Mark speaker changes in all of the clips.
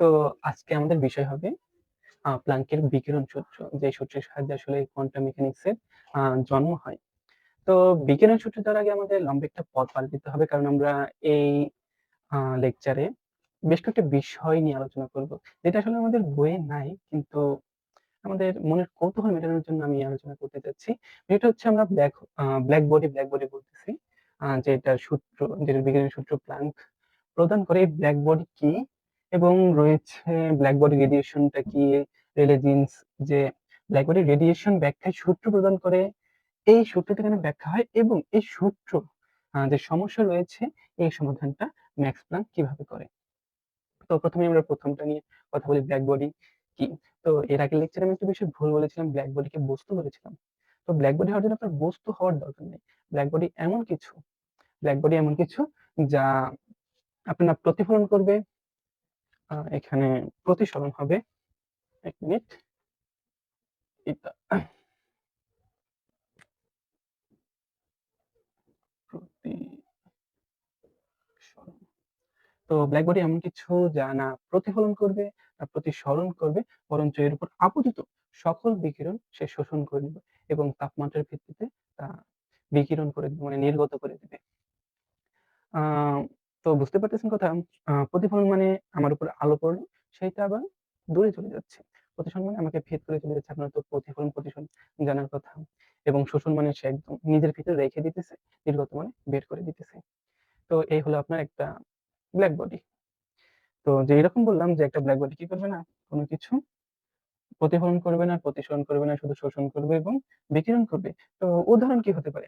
Speaker 1: তো আজকে আমাদের বিষয় হবে প্লাঙ্কের বিকিরণ সূত্র। যে সূত্রের সাহায্যে আসলে কোয়ান্টাম মেকানিক্সের জন্ম হয়। তো বিকিরণ সূত্র জানার আগে আমাদের লম্বা একটা পথ পাড়ি দিতে হবে। কারণ আমরা এই লেকচারে বেশ কয়েকটা বিষয় নিয়ে আলোচনা করব। যেটা আসলে আমাদের বইয়ে নাই। কিন্তু আমাদের মনের কৌতূহল মেটানোর জন্য আমি আলোচনা করতে চাচ্ছি। যেটা হচ্ছে আমরা black black body, black body বলতেছি। আ যেটার সূত্র যেটার বিকিরণের সূত্র প্লাঙ্ক প্রদান করে এই ব্ল্যাক বডি কি? এবং রয়েছে ব্ল্যাক বডি রেডিয়েশনটা কি? রেলে জিন্স যে ব্ল্যাক বডি রেডিয়েশন ব্যাখ্যায় সূত্র প্রদান করে। এই সূত্রটা এখানে ব্যাখ্যা হয় এবং এই সূত্র যে সমস্যা রয়েছে, এই সমাধানটা ম্যাক্স প্ল্যাংক কীভাবে করে? তো প্রথমে আমরা প্রথমটা নিয়ে কথা বলি ব্ল্যাক বডি কি? তো এর আগের লেকচারে আমি একটু বিষয় ভুল বলেছিলাম ব্ল্যাক বডিকে বস্তু বলেছিলাম। তো ব্ল্যাক বডি হওয়ার জন্য আপনার বস্তু হওয়ার দরকার নেই। ব্ল্যাক বডি এমন কিছু ব্ল্যাক বডি এমন কিছু যা আপনার প্রতিফলন করবে। এখানে প্রতিসরণ হবে। ১ মিনিট। তো ব্ল্যাক বডি এমন কিছু যা না প্রতিফলন করবে, না প্রতিসরণ করবে বরঞ্চ এর উপর আপতিত সকল বিকিরণ সে শোষণ করে নিবে এবং তাপমাত্রার ভিত্তিতে তা বিকিরণ করে দিবে মানে নির্গত করে দিবে। তো বুঝতে পারতেছেন কথা? প্রতিফলন মানে আমার উপর আলো পড়ল, সেইটা আবার দূরে চলে যাচ্ছে। প্রতিসরণ মানে আমাকে ভেদ করে চলে যাচ্ছে। আপনার তো প্রতিফলন, প্রতিসরণ জানার কথা। এবং শোষণ মানে সে একদম নিজের ভিতরে রেখে দিতেছে, নির্গত মানে বের করে দিতেছে। তো এই হলো আপনার একটা ব্ল্যাক বডি। তো যে এরকম বললাম যে একটা ব্ল্যাক বডি কি করবে না? কোনো কিছু প্রতিফলন করবে না, প্রতিসরণ করবে না, শুধু শোষণ করবে এবং বিকিরণ করবে। তো উদাহরণ কি হতে পারে?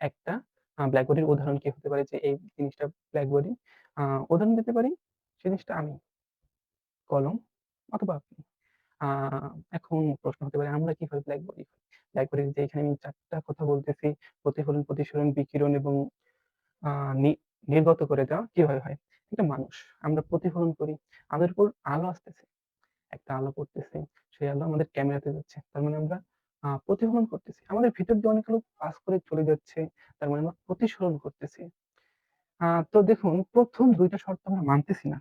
Speaker 1: একটা আ ব্ল্যাক বডির উদাহরণ কি হতে পারে যে এই জিনিসটা ব্ল্যাক বডি। উদাহরণ দিতে পারি, সেই জিনিসটা আমি। কলম অথবা আপনি। এখন প্রশ্ন হতে পারে আমরা কীভাবে ব্ল্যাক বডি হই? ব্ল্যাক বডির যে এখানে আমি ৪ টা কথা বলতেছি প্রতিফলন, প্রতিসরণ, বিকিরণ এবং নির্গত করে দেওয়া কীভাবে হয়? একটা মানুষ আমরা প্রতিফলন করি। আমাদের উপর আলো আসতেছে। একটা আলো পড়তেছে। সেই আলো আমাদের ক্যামেরাতে যাচ্ছে। তার মানে আমরা প্রতিফলন করতেছি। আমাদের ভিতর দিয়ে অনেক আলো পাস করে চলে যাচ্ছে। তার মানে আমরা প্রতিসরণ করতেছি। তো দেখুন প্রথম দুইটা শর্ত আমরা মানতেছি না।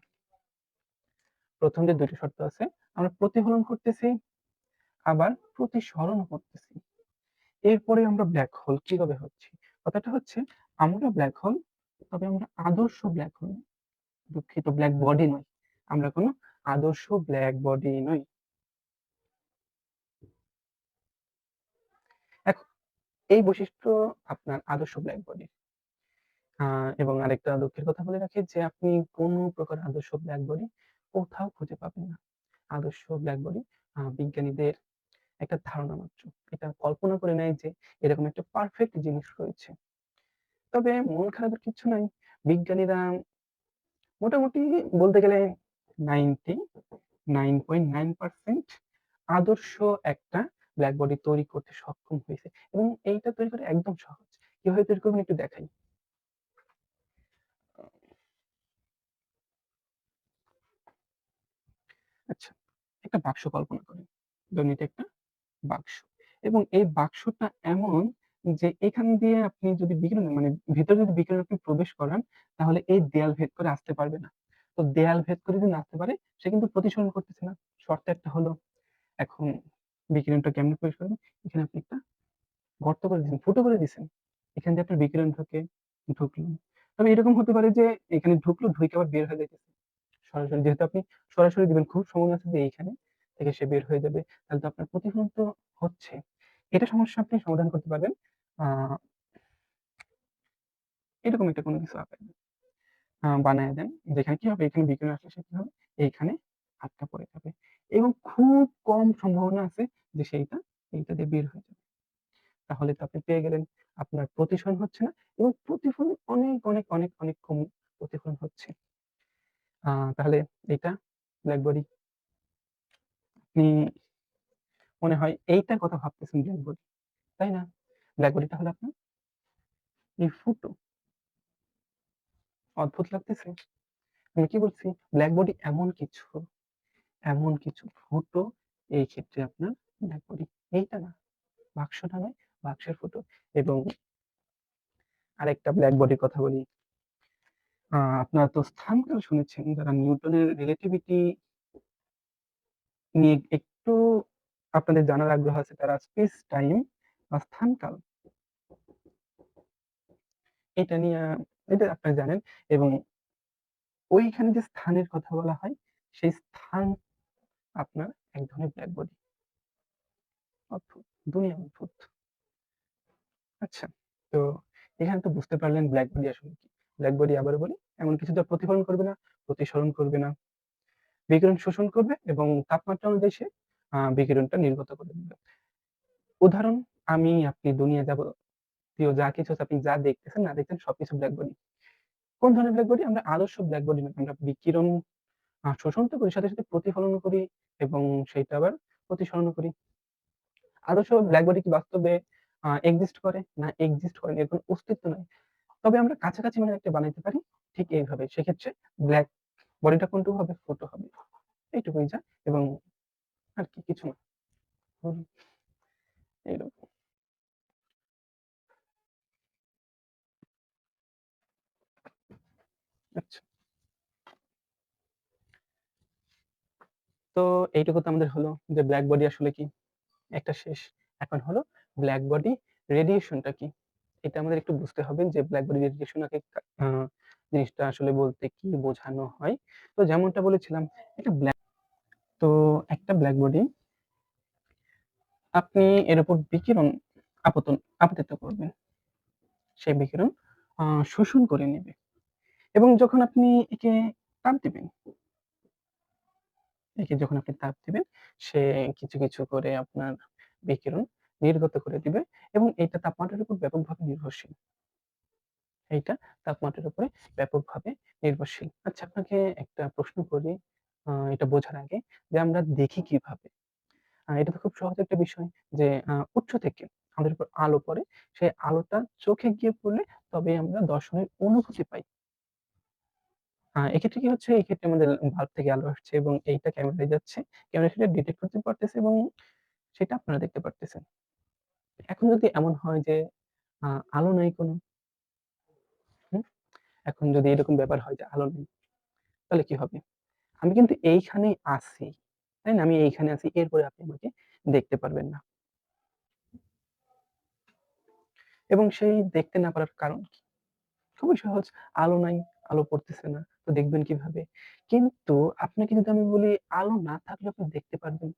Speaker 1: প্রথম যে দুইটা শর্ত আছে, আমরা প্রতিফলন করতেছি, আবার প্রতিসরণ করতেছি। এরপরে আমরা ব্লাক হোল কীভাবে হচ্ছি? কথাটা হচ্ছে আমরা ব্লাক হোল, তবে আমরা আদর্শ ব্লাক হোল দুঃখিত ব্ল্যাক বডি নয় আমরা কোন আদর্শ ব্ল্যাক বডি নই। এখন এই বৈশিষ্ট্য আপনার আদর্শ ব্লাক বডির। এবং আরেকটা দুঃখের কথা বলে রাখি যে, আপনি কোন প্রকার আদর্শ ব্লাক বডি কোথাও খুঁজে পাবেন না। আদর্শ ব্লাক বডি বিজ্ঞানীদের একটা ধারণা মাত্র। এটা কল্পনা করে নেয় যে, এরকম একটা পারফেক্ট জিনিস রয়েছে। তবে মন খারাপের কিচ্ছু নাই। বিজ্ঞানীরা মোটামুটি বলতে গেলে 99.9% আদর্শ একটা ব্লাক বডি তৈরি করতে সক্ষম হয়েছে এবং এইটা তৈরি করা একদম সহজ। কীভাবে তৈরি করবেন একটু দেখাই। আচ্ছা, একটা বাক্স কল্পনা করেন। ধরুন এটা একটা বাক্স এবং এই বাক্সটা এমন যে এখান দিয়ে আপনি যদি বিকিরণ মানে ভিতরে যদি বিকিরণ আপনি প্রবেশ করান, তাহলে এই দেয়াল ভেদ করে আসতে পারবে না। তো দেয়াল ভেদ করে যদি আসতে পারে, সে কিন্তু প্রতিসরণ করতেছে না। শর্ত একটা হলো। এখন বিকিরণটা কেমনে প্রবেশ করবে? এখানে আপনি একটা গর্ত করে দিছেন, ফুটো করে দিছেন। এখান দিয়ে আপনার বিকিরণ ঢোকে, ঢুকলো। তবে এরকম হতে পারে যে এখানে ঢুকলো, ঢুকে আবার বের হয়ে যাইতেছে। সরাসরি যেহেতু আপনি সরাসরি দিবেন খুব সময় আছে যে এইখানে থেকে সে বের হয়ে যাবে। তাহলে তো আপনার প্রতিফলন তো হচ্ছে। এটা সমস্যা আপনি সমাধান করতে পারবেন। এরকম একটা কোনো কিছু আঁকায় আ বানায় দেন। যেখানে কি হবে? এখানে বিকিরণ আসলে সে কি হবে? এইখানে আটকা পড়ে যাবে এবং খুব কম সম্ভাবনা আছে যে সেইটা এইটা দিয়ে বের হয়ে যাবে। তাহলে তো আপনি পেয়ে গেলেন। আপনার প্রতিফলন হচ্ছে না এবং প্রতিফলন অনেক, অনেক, অনেক, অনেক কম প্রতিফলন হচ্ছে। তাহলে এটা ব্লাক বডি। আপনি মনে হয় এইটার কথা ভাবতেছেন ব্লাক বডি। তাই না? ব্লাক বডিটা হলো আপনার এই ফুটো। অদ্ভুত লাগতেছে? আমি কি বলছি? ব্লাক বডি এমন কিছু, এমন কিছু ফুটো এই ক্ষেত্রে আপনার ব্লাক বডি। এইটা না, বাক্সটা নয়, বাক্সের ফুটো এবং আরেকটা ব্ল্যাক বডির কথা বলি। আপনারা তো স্থানকাল শুনেছেন যারা নিউটনের রিলেটিভিটি নিয়ে একটু আপনাদের জানার আগ্রহ আছে তারা স্পেস টাইম বা স্থান-কাল এটা নিয়ে এটা আপনারা জানেন এবং ওইখানে যে স্থানের কথা বলা হয়, সেই স্থান আপনার এক ধরনের ব্ল্যাক বডি। অদ্ভুত, দুনিয়া অদ্ভুত। আচ্ছা, তো এখানে তো বুঝতে পারলেন ব্ল্যাক বডি আসলে কি? ব্ল্যাক বডি আবারও বলি, এমন কিছু যা প্রতিফলন করবে না, প্রতিসরণ করবে না, বিকিরণ শোষণ করবে এবং তাপমাত্রা অনুযায়ী সে বিকিরণটা নির্গত করে দিবে। উদাহরণ আমি, আপনি, দুনিয়া যাবতীয় যা কিছু আপনি যা দেখতেছেন, না দেখতেছেন সবকিছু ব্ল্যাক বডি। কোন ধরনের ব্ল্যাক বডি? আমরা আদর্শ ব্ল্যাক বডি না আমরা বিকিরণ শোষণ তো করি, সাথে, সাথে প্রতিফলনও করি এবং সেইটা আবার প্রতিসরণও করি। আদর্শ ব্ল্যাক বডি কি বাস্তবে এক্সিস্ট করে? না এক্সিস্ট করে এর কোন অস্তিত্ব নাই। তবে আমরা কাছাকাছি মানে একটা বানাইতে পারি ঠিক এইভাবে। সেক্ষেত্রে ব্ল্যাক বডিটা কোনটুকু হবে? ফোটো হবে। এইটুকুই যা এবং আর কি কিছু না। এইরকম। আচ্ছা। তো এইটুকু তো আমাদের হলো যে ব্ল্যাক বডি আসলে কি? একটা শেষ। এখন হলো ব্ল্যাক বডি রেডিয়েশনটা কি? এটা আমাদের একটু বুঝতে হবে যে ব্ল্যাক বডি রেডিয়েশন আগে জিনিসটা আসলে বলতে কি বোঝানো হয়। তো যেমনটা বলেছিলাম, একটা ব্ল্যাক তো একটা ব্ল্যাক বডি আপনি এর উপর বিকিরণ আপতন, আপতিত করবেন। সেই বিকিরণ শোষণ করে নেবে এবং যখন আপনি একে তাপ দিবেন একে যখন আপনি তাপ দিবেন, সে কিছু, কিছু করে আপনার বিকিরণ নির্গত করে দিবে এবং এইটা তাপমাত্রার উপর ব্যাপকভাবে নির্ভরশীল। এইটা তাপমাত্রার উপরে ব্যাপকভাবে নির্ভরশীল। আচ্ছা আপনাকে একটা প্রশ্ন করি এটা বোঝার আগে যে আমরা দেখি কীভাবে? এটা তো খুব সহজ একটা বিষয় যে উৎস থেকে আমাদের উপর আলো পড়ে। সেই আলোটা চোখে গিয়ে পড়লে তবেই আমরা দর্শনের অনুভূতি পাই। এক্ষেত্রে কি হচ্ছে? এক্ষেত্রে আমাদের বাল্ব থেকে আলো আসছে এবং এইটা ক্যামেরায় যাচ্ছে। ক্যামেরা সেটা ডিটেক্ট করতে পারতেছে এবং সেটা আপনারা দেখতে পারতেছেন। এখন যদি এমন হয় যে আলো নাই কোনো এখন যদি এরকম ব্যাপার হয় যে আলো নেই, তাহলে কি হবে? আমি কিন্তু এইখানেই আছি। তাই না? আমি এইখানে আছি। এরপরে আপনি আমাকে দেখতে পারবেন না। এবং সেই দেখতে না পারার কারণ কি? খুবই সহজ। আলো নাই, আলো পড়তেছে না। তো দেখবেন কীভাবে? কিন্তু আপনাকে যদি আমি বলি আলো না থাকলেও আপনি দেখতে পারবেন।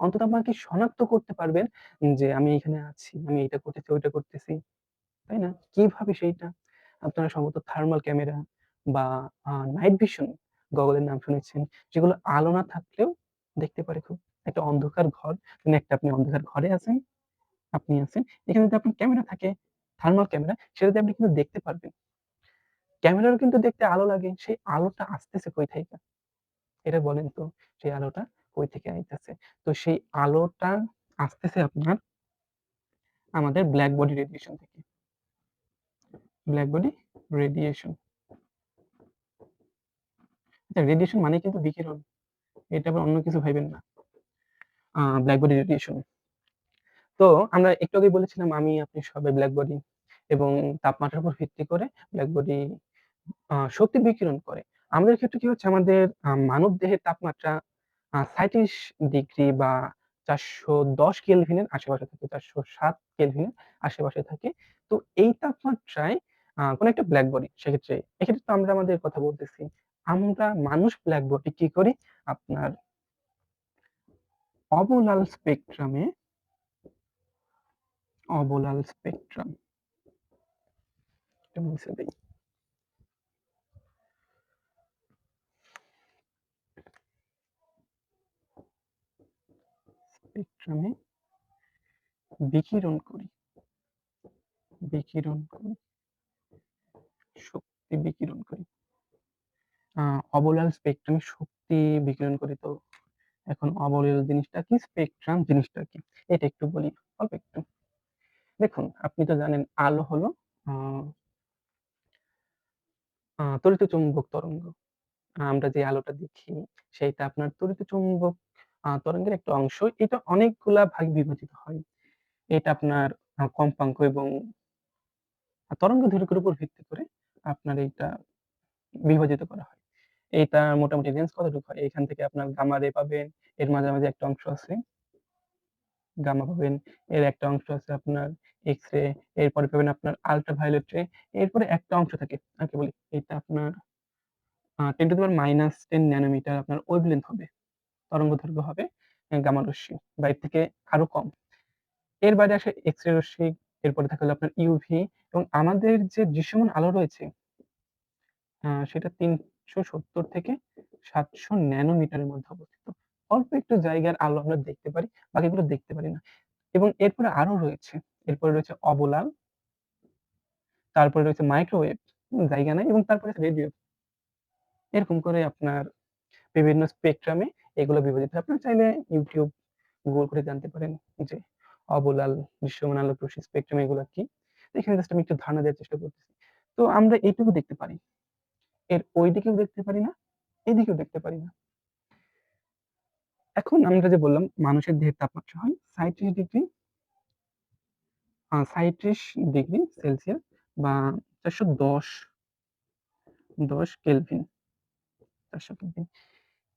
Speaker 1: অন্তত আমাকে শনাক্ত করতে পারবেন যে আমি এখানে আছি, আমি এটা করতেছি, ওইটা করতেছি। তাই না? কীভাবে সেইটা? আপনারা সম্ভবত থার্মাল ক্যামেরা বা নাইট ভিশন গগলের নাম শুনেছেন। যেগুলো আলো না থাকলেও দেখতে পারে খুব। একটা অন্ধকার ঘর, মানে একটা আপনি অন্ধকার ঘরে আছেন, আপনি আছেন। এখানে যদি আপনার ক্যামেরা থাকে, থার্মাল ক্যামেরা, সেটা দিয়ে আপনি কিন্তু দেখতে পারবেন। ক্যামেরারও কিন্তু দেখতে আলো লাগে। সেই আলোটা আসতেছে কই থাইকা? এটা বলেন তো? সেই আলোটা কই থেকে আইতাছে? তো সেই আলোটা আসতেছে আপনার আমাদের ব্লাক বডি রেডিয়েশন থেকে। Black body radiation. আচ্ছা রেডিয়েশন মানেই কিন্তু বিকিরণ। এটা আবার অন্য কিছু ভাইবেন না। আ ব্লাক বডি রেডিয়েশন। তো আমরা একটু আগেই বলেছিলাম, আমি, আপনি সবাই ব্ল্যাক বডি এবং তাপমাত্রার উপর ভিত্তি করে ব্ল্যাক বডি শক্তি বিকিরণ করে। আমাদের ক্ষেত্রে কি হচ্ছে আমাদের, আ মানবদেহের তাপমাত্রা ৩৭ ডিগ্রি বা ৪১০ কেলভিনের আশেপাশে থাকে। ৪০৭ কেলভিনের আশেপাশে থাকে। তো এই তাপমাত্রায় কোন একটা ব্ল্যাক বডি সেক্ষেত্রে, এক্ষেত্রে তো আমরা আমাদের কথা বলতেছি। আমরা মানুষ ব্ল্যাক বডি কি করি? আপনার অবলাল স্পেকট্রামে অবলাল স্পেকট্রাম। মুছে দেই। স্পেকট্রামে বিকিরণ করি। বিকিরণ করি। শক্তি বিকিরণ করি। অবলাল স্পেকট্রামে শক্তি বিকিরণ করি তো এখন অবলাল জিনিসটা কি? স্পেকট্রাম জিনিসটা কি? এটা একটু বলি, অল্প একটু। দেখুন, আপনি তো জানেন আলো হলো তড়িৎ চৌম্বক তরঙ্গ। আমরা যে আলোটা দেখি, সেইটা আপনার তড়িৎ চৌম্বক তরঙ্গের একটা অংশ। এটা অনেকগুলা ভাগে বিভাজিত হয়। এটা আপনার কম্পাঙ্ক এবং তরঙ্গ দৈর্ঘ্যের উপর ভিত্তি করে আপনার এইটা বিভাজিত করা হয়। এইটা মোটামুটি রেঞ্জ কতটুকু হয়? এখান থেকে আপনার গামা রে পাবেন। এর মাঝামাঝি একটা অংশ আছে। গামা পাবেন। এর একটা অংশ আছে আপনার এক্স-রে, এরপরে পাবেন আপনার আল্ট্রাভায়োলেট রে। এরপরে একটা অংশ থাকে, কাকে বলি? এটা আপনার 10 টু দি মাইনাস 10 ন্যানোমিটার আপনার ওয়েভলেংথ হবে। তরঙ্গদৈর্ঘ্য হবে গামা রশ্মি বা এর থেকে আরও কম। এর বাইরে আসে এক্স-রে রশ্মি, এরপরে থাকে আপনার ইউভি এবং আমাদের যে দৃশ্যমান আলো রয়েছে সেটা ৩৭০ থেকে ৭০০ ন্যানোমিটারের মধ্যে অবস্থিত। অল্প একটু জায়গার আলো আমরা দেখতে পারি, বাকিগুলো দেখতে পারি না। এবং এরপরে আরও রয়েছে। এরপরে রয়েছে অবলাল। তারপরে রয়েছে মাইক্রোওয়েভ, জায়গা নাই এবং তারপরে রেডিও। এরকম করে আপনার বিভিন্ন স্পেকট্রামে এগুলো বিভাজিত। আপনারা চাইলে YouTube, Google করে জানতে পারেন যে অবলাল, দৃশ্যমান আলোক রশ্মি স্পেকট্রাম এগুলা কি? এখানে জাস্ট আমি একটু ধারণা দেওয়ার চেষ্টা করতেছি। তো আমরা এইটুকু দেখতে পারি। এর ওইদিকেও দেখতে পারি না, এদিকেও দেখতে পারি না। এখন আমরা যে বললাম মানুষের দেহের তাপমাত্রা হয় ৩৭ ডিগ্রি ৩৭ ডিগ্রি সেলসিয়াস বা চারশো দশ দশ কেলভিন। ৪০০ কেলভিন।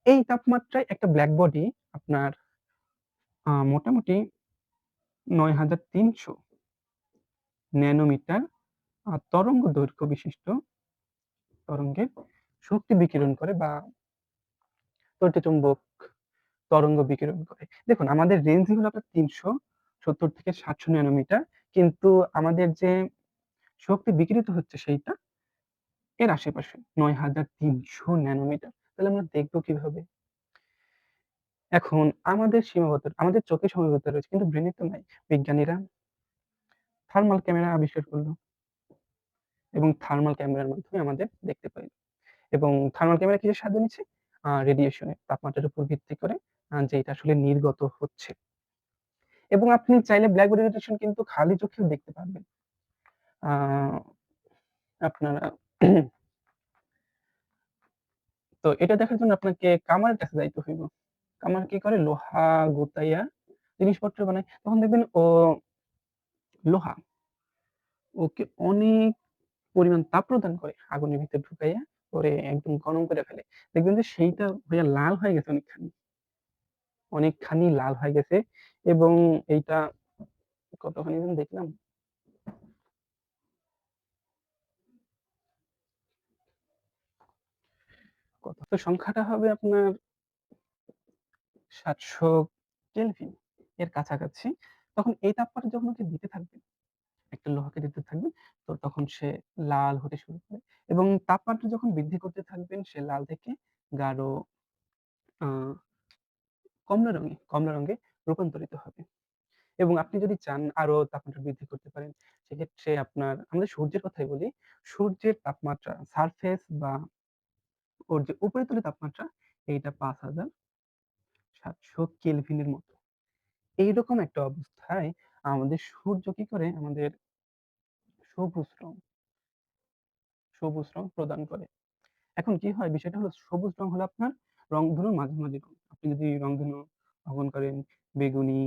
Speaker 1: এই তাপমাত্রায় একটা ব্ল্যাক বডি আপনার মোটামুটি ৯৩০০ ন্যানোমিটার, আ, তরঙ্গ দৈর্ঘ্য বিশিষ্ট তরঙ্গের শক্তি বিকিরণ করে বা তড়িৎচুম্বক তরঙ্গ বিকিরণ করে। দেখুন, আমাদের রেঞ্জ হলো আপনার ৩৭০ থেকে ৭০০ ন্যানোমিটার। কিন্তু আমাদের যে শক্তি বিকিরিত হচ্ছে সেইটা এর আশেপাশে ৯৩০০ ন্যানোমিটার। তাহলে আমরা দেখব কীভাবে? এখন আমাদের সীমাবদ্ধ, আমাদের চোখে সীমাবদ্ধ রয়েছে, কিন্তু ব্রেইনের তো নাই। বিজ্ঞানীরা থার্মাল ক্যামেরা আবিষ্কার করল এবং থার্মাল ক্যামেরার মাধ্যমে আমাদের দেখতে পাই। এবং থার্মাল ক্যামেরা কিসের সাহায্য নিচ্ছে? আ রেডিয়েশন তাপমাত্রার উপর ভিত্তি করে যে এটা আসলে নির্গত হচ্ছে। এবং আপনি চাইলে বডি রেডিয়েশন কিন্তু খালি চোখেও দেখতে পারবেন। আপনারা তো এটা দেখার জন্য আপনাকে কামারের কাছে যাইতে হইব। কামার কি করে? লোহা গুতাইয়া জিনিসপত্র বানায়। তখন দেখবেন ও লোহা, ওকে অনেক পরিমাণ তাপ প্রদান করে। আগুনের ভিতরে ঢুকাইয়া পরে একদম গরম করে ফেলে। দেখবেন যে সেইটা হইয়া লাল হয়ে গেছে অনেকখানি। অনেকখানি লাল হয়ে গেছে এবং এইটা কতখানি দেখলাম? কত? তো সংখ্যাটা হবে আপনার ৭০০ কেলভিন এর কাছাকাছি। তখন এই তাপমাত্রা যখন ওকে দিতে থাকবেন, একটা লোহাকে দিতে থাকবেন, তো তখন সে লাল হতে শুরু করে এবং তাপমাত্রা যখন বৃদ্ধি করতে থাকবেন সে লাল থেকে গাঢ় কমলা রঙে কমলা রঙে রূপান্তরিত হবে। এবং আপনি যদি চান আরও তাপমাত্রা বৃদ্ধি করতে পারেন, সেক্ষেত্রে আপনার আমাদের সূর্যের কথাই বলি। সূর্যের তাপমাত্রা সারফেস বা ওর যে উপরিতলের তাপমাত্রা এইটা ৫৭০০ কেলভিনের মতো। এইরকম একটা অবস্থায় আমাদের সূর্য কি করে? আমাদের সবুজ রং সবুজ রং প্রদান করে। এখন কি হয়? বিষয়টা হলো সবুজ রং হলো আপনার রংধনুর মাঝামাঝি রং। আপনি যদি রং রংধনু অঙ্কন করেন বেগুনি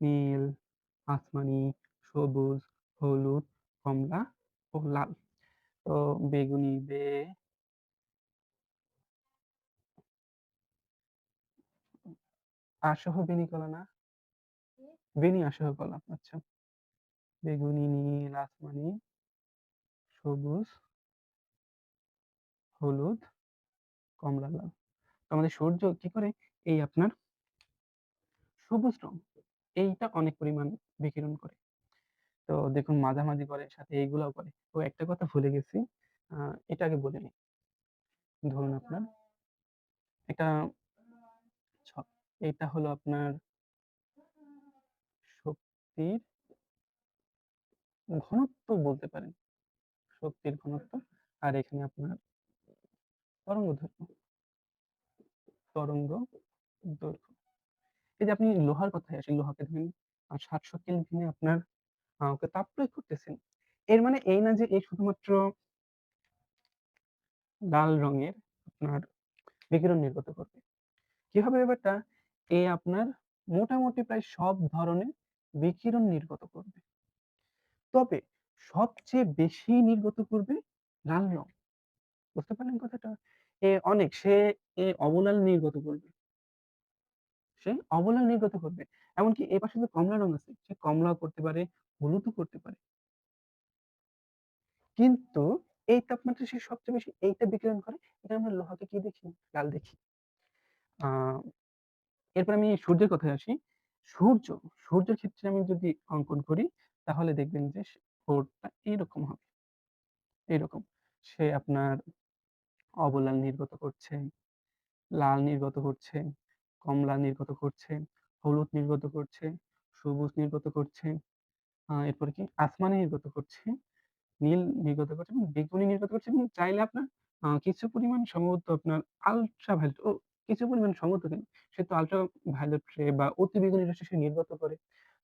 Speaker 1: নীল, আসমানি, সবুজ, হলুদ, কমলা ও লাল। তো বেগুনি বে আসহ বেনি কলা না? বেনি আসহ কলা। আচ্ছা। বেগুনি, নীল, আসমানি সবুজ হলুদ, কমলা, লাল। আমাদের সূর্য কি করে? এই আপনার সবুজ রং এইটা অনেক পরিমাণ বিকিরণ করে। তো দেখুন মাঝামাঝি করে সাথে এইগুলাও করে। ও একটা কথা ভুলে গেছি। এটা আগে বলে নিই। ধরুন আপনার এটা হলো আপনার শক্তির ঘনত্ব বলতে পারেন। শক্তির ঘনত্ব। আর এখানে আপনার তরঙ্গ দৈর্ঘ্য। তরঙ্গ দৈর্ঘ্য। এই যে আপনি লোহার কথায় আসি, লোহাকে ধরেন ৭০০ কেলভিনে আপনার ওকে তাপ প্রয়োগ করতেছেন। এর মানে এই না যে এই শুধুমাত্র লাল রঙের আপনার বিকিরণ নির্গত করবে। কি হবে ব্যাপারটা? এ আপনার মোটামুটি প্রায় সব ধরনের বিকিরণ নির্গত করবে। তবে সবচেয়ে বেশি নির্গত করবে লাল রং। বুঝতে পারলেন কথাটা? এ অনেক সে অবলাল নির্গত করবে। সে অবলাল নির্গত করবে। এমনকি এ পাশে যে কমলা রং আছে, সে কমলাও করতে পারে, হলুদও করতে পারে। কিন্তু এই তাপমাত্রায় সে সবচেয়ে বেশি এইটা বিকিরণ করে, এটা আমরা লোহাকে কি দেখি? লাল দেখি। আ এরপর আমি সূর্যের কথায় আসি। সূর্য, সূর্যের ক্ষেত্রে আমি যদি অঙ্কন করি, তাহলে দেখবেন যে সে ঠোঁটটা এরকম হবে। এরকম। সে আপনার অবলাল নির্গত করছে, লাল নির্গত করছে, কমলা নির্গত করছে, হলুদ নির্গত করছে, সবুজ নির্গত করছে। এরপরে কি? আসমানি নির্গত করছে, নীল নির্গত করছে এবং বেগুনি নির্গত করছে এবং চাইলে আপনার কিছু পরিমাণ সম্ভবত আপনার আল্ট্রা ভায়োলেট ও কিছু পরিমাণ সম্ভবত কেন, সে তো আল্ট্রা ভায়োলেট রে বা অতি বেগুনি রশ্মি সে নির্গত করে।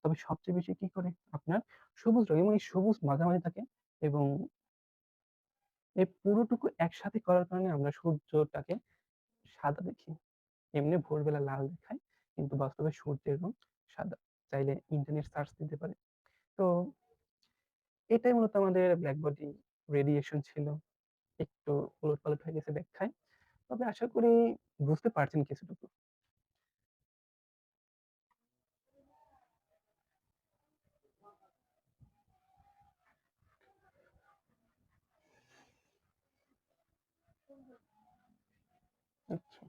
Speaker 1: তবে সবচেয়ে বেশি কি করে? আপনার সবুজ রং এবং এই সবুজ মাঝামাঝি থাকে এবং এই পুরোটুকু একসাথে করার কারণে আমরা সূর্যটাকে সাদা দেখি। এমনি ভোরবেলা লাল দেখায়, কিন্তু বাস্তবে সূর্যের রং সাদা। চাইলে ইন্টারনেট সার্চ দিতে পারে তো এটাই মূলত আমাদের ব্ল্যাক বডি রেডিয়েশন ছিল। একটু উলটপালট হয়ে গেছে ব্যাখ্যায়। তবে আশা করি বুঝতে পারছেন কিছুটুকু। আচ্ছা।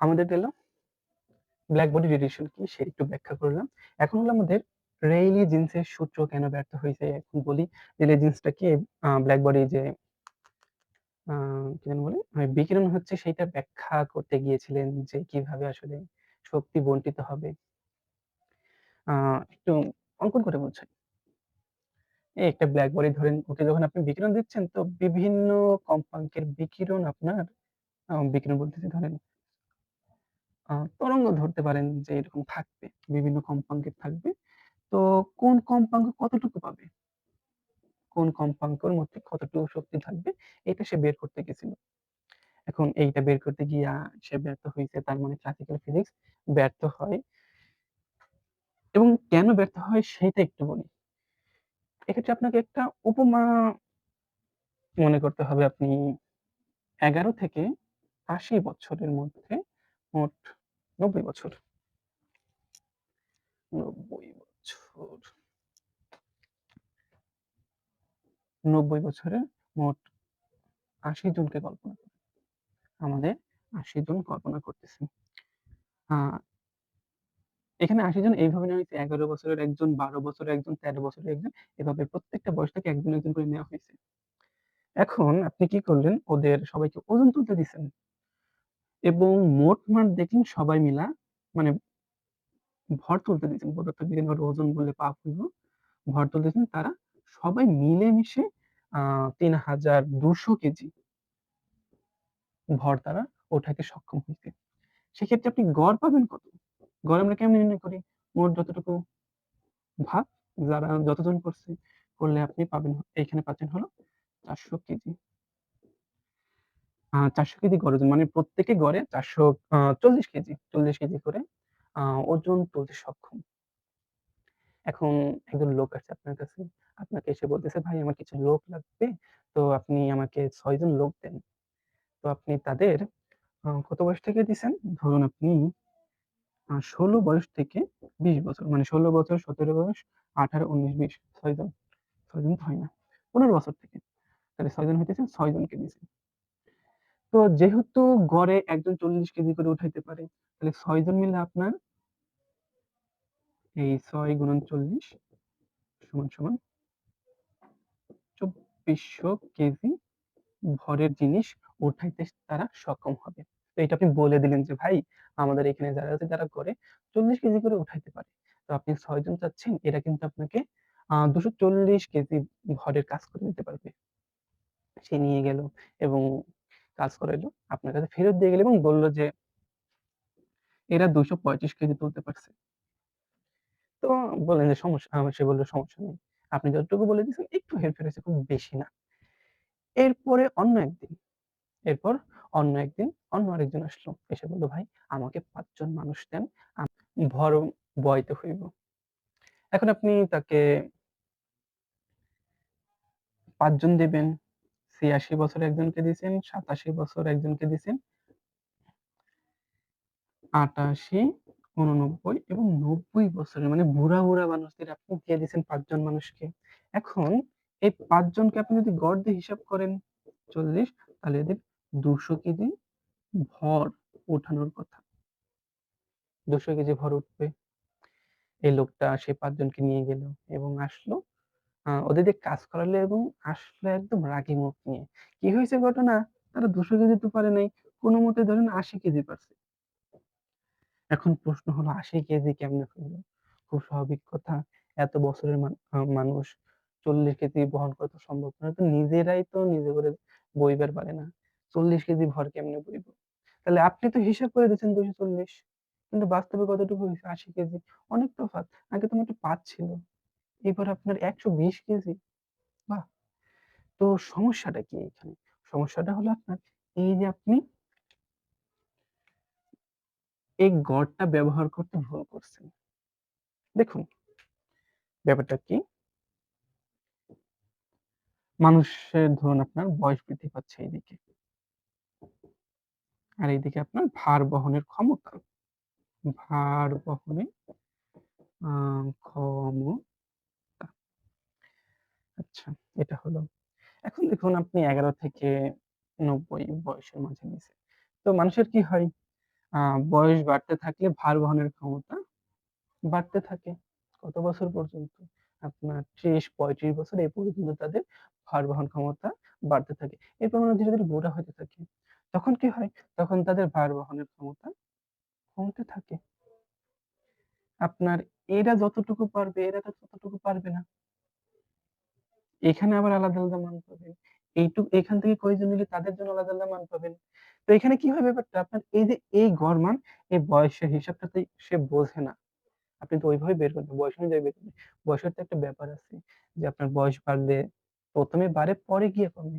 Speaker 1: আমাদের গেল ব্ল্যাক বডি রেডিয়েশন কি সে একটু ব্যাখ্যা করলাম। এখন হলো আমাদের রেইলি জিন্সের সূত্র কেন ব্যর্থ হইছে এখন বলি। রেইলি জিন্সটা কি ব্ল্যাক বডি যে আ কি যেন বলে? মানে বিকিরণ হচ্ছে সেইটা ব্যাখ্যা করতে গিয়েছিলেন যে কীভাবে আসলে শক্তি বন্টিত হবে। একটু অঙ্কন করে বোঝাই। একটা ব্ল্যাক বডি ধরেন, ওকে যখন আপনি বিকিরণ দিচ্ছেন, তো বিভিন্ন কম্পাঙ্কের বিকিরণ আপনার বিকিরণ বলতেছি ধরেন তরঙ্গ ধরতে পারেন যে এরকম থাকবে। বিভিন্ন কম্পাঙ্কের থাকবে। তো কোন কম্পাঙ্ক কতটুকু পাবে? কোন কম্পাঙ্কর মধ্যে কতটুকু শক্তি থাকবে? এটা সে বের করতে গেছিল। এখন এইটা বের করতে গিয়া সে ব্যর্থ হইছে। তার মানে ক্লাসিক্যাল ফিজিক্স ব্যর্থ হয়। এবং কেন ব্যর্থ হয় সেটা একটু বলি। এক্ষেত্রে আপনাকে একটা উপমা মনে করতে হবে আপনি ১১ থেকে ৮০ বছরের মধ্যে মোট ৯০ বছর। ৯০ বছর। ৯০ বছরে মোট ৮০ জনকে কল্পনা করেন। আমাদের ৮০ জন কল্পনা করতেছি। এখানে ৮০ জন এইভাবে নেওয়া হয়েছে ১১ বছরের একজন, ১২ বছরের একজন, ১৩ বছরের একজন। এভাবে প্রত্যেকটা বয়স থেকে একজন, একজন করে নেওয়া হয়েছে। এখন আপনি কি করলেন? ওদের সবাইকে ওজন তুলতে দিচ্ছেন এবং মোট মাঠ দেখেন সবাই মিলা মানে ভর তুলতে দিছেন। পদার্থবিজ্ঞানে ওটা ওজন বললে পাপ হইব। ভর তুলতেছেন তারা সবাই মিলেমিশে আ ৩২০০ কেজি ভর তারা ওঠাইতে সক্ষম হইছে। সেক্ষেত্রে আপনি গড় পাবেন কত? গড় আমরা কেমনে নির্ণয় করি? মোট যতটুকু ভাগ যারা যতজন করছে, করলে আপনি পাবেন এইখানে পাচ্ছেন হলো ৪০০ কেজি। ৪০০ কেজি গড় মানে প্রত্যেকে গড়ে ৪০০ আ ৪০ কেজি, ৪০ কেজি করে ওজন তুলতে সক্ষম। এখন একজন লোক আসছে আপনার কাছে। আপনাকে এসে বলতেছে, "ভাই আমার কিছু লোক লাগবে। তো আপনি আমাকে ৬ জন লোক দেন।" তো আপনি তাদের কত বয়স থেকে দিছেন? ধরুন আপনি ১৬ বয়স থেকে ২০ বছর মানে ১৬ বছর, ১৭ বয়স, ১৮, ১৯, ২০ ৬ জন। ৬ জন তো হয় না। ১৫ বছর থেকে। তাহলে ৬ জন হইতেছে ৬ জনকে দিছেন। তো যেহেতু গড়ে একজন ৪০ কেজি করে উঠাইতে পারে, তাহলে ৬ জন মিলে আপনার এই ছয় গুণন ৪০ সমান, সমান ২৪০০ কেজি ভরের জিনিস উঠাইতে তারা সক্ষম হবে। তো এটা আপনি বলে দিলেন যে, "ভাই আমাদের এখানে যারা আছে যারা গড়ে ৪০ কেজি করে উঠাইতে পারে। তো আপনি ৬ জন চাচ্ছেন এরা কিন্তু আপনাকে দুশো চল্লিশ কেজি ভরের কাজ করে দিতে পারবে।" সে নিয়ে গেল এবং কাজ করাইলো। আপনার কাছে ফেরত দিয়ে গেল এবং বলল যে এরা ২৩৫ কেজি তুলতে পারছে। তো বললেন যে সমস্যা সে বলল, "সমস্যা নেই। আপনি যতটুকু বলে দিয়েছেন একটু হেরফের হয়েছে, খুব বেশি না।" এরপরে অন্য একদিন, এরপর অন্য একদিন অন্য আরেকজন আসলো। এসে বলল, "ভাই আমাকে পাঁচজন মানুষ দেন। ভর বইতে হইব।" এখন আপনি তাকে ৫ জন দিবেন। ৮৬ বছর একজনকে দিছেন, ৮৭ বছর একজনকে দিছেন। ৮৮, ৮৯ এবং ৯০ বছরের মানে বুড়া, বুড়া মানুষদের আপনি দিয়ে দিছেন ৫ জন মানুষকে। এখন এই ৫ জনকে আপনি যদি গড় দিয়ে হিসাব করেন ৪০ তাহলে এদের দুশো কেজি ভর ওঠানোর কথা। দুশো কেজি ভর উঠবে। এই লোকটা সেই পাঁচজনকে নিয়ে গেল এবং আসলো। ওদের দিয়ে কাজ করালো এবং আসলো একদম রাগী মুখ নিয়ে। কি হয়েছে ঘটনা? তারা ২০০ কেজি তো পারে নাই। কোনমতে ধরেন ৮০ কেজি পারছে। এখন প্রশ্ন হলো ৮০ কেজি কেমনে হলো? খুব স্বাভাবিক কথা। এত বছরের মানুষ ৪০ কেজি বহন করা তো সম্ভব না। তো নিজেরাই তো নিজে করে বইবার পারে না। ৪০ কেজি ভর কেমনে বইব? তাহলে আপনি তো হিসাব করে দিয়েছেন ২৪০ কিন্তু বাস্তবে কতটুকু হইছে? ৮০ কেজি। অনেক তফাৎ। আগে তো মাত্র ৫ ছিল। এবার আপনার ১২০ কেজি। বাহ! তো সমস্যাটা কি এখানে? সমস্যাটা হলো আপনার, এই যে আপনি এই গড়টা ব্যবহার করতে ভুল করছেন। দেখুন, ব্যাপারটা কি? মানুষের ধরুন আপনার বয়স বৃদ্ধি পাচ্ছে এইদিকে। আর এইদিকে আপনার ভার বহনের ক্ষমতা। ভার বহনে ক্ষমতা। আচ্ছা, এটা হলো। এখন দেখুন আপনি ১১ থেকে ৯০ বয়সের মাঝে নিছেন। তো মানুষের কি হয়? বয়স বাড়তে থাকলে ভার বহনের ক্ষমতা বাড়তে থাকে। কত বছর পর্যন্ত? আপনার ৩০-৩৫ বছর এই পর্যন্ত তাদের ভার বহন ক্ষমতা বাড়তে থাকে। এরপর ওরা ধীরে, ধীরে বুড়া হতে থাকে। তখন কি হয়? তখন তাদের ভার বহনের ক্ষমতা কমতে থাকে। আপনার এরা যতটুকু পারবে এরা ততটুকু পারবে না। এখানে আবার আলাদা, আলাদা মান পাবেন। এইটু এখান থেকে কয়েকজন মিলে তাদের জন্য আলাদা, আলাদা মান পাবেন। তো এখানে কি হয় ব্যাপারটা? আপনার এই যে এই গড় মান, এই বয়সের হিসাবটাতে সে বোঝে না। আপনি তো ওইভাবে বের করবেন। বয়স অনুযায়ী বের করবেন। বয়সের তো একটা ব্যাপার আছে যে আপনার বয়স বাড়লে ১ম এ বাড়ে পরে গিয়ে কমে।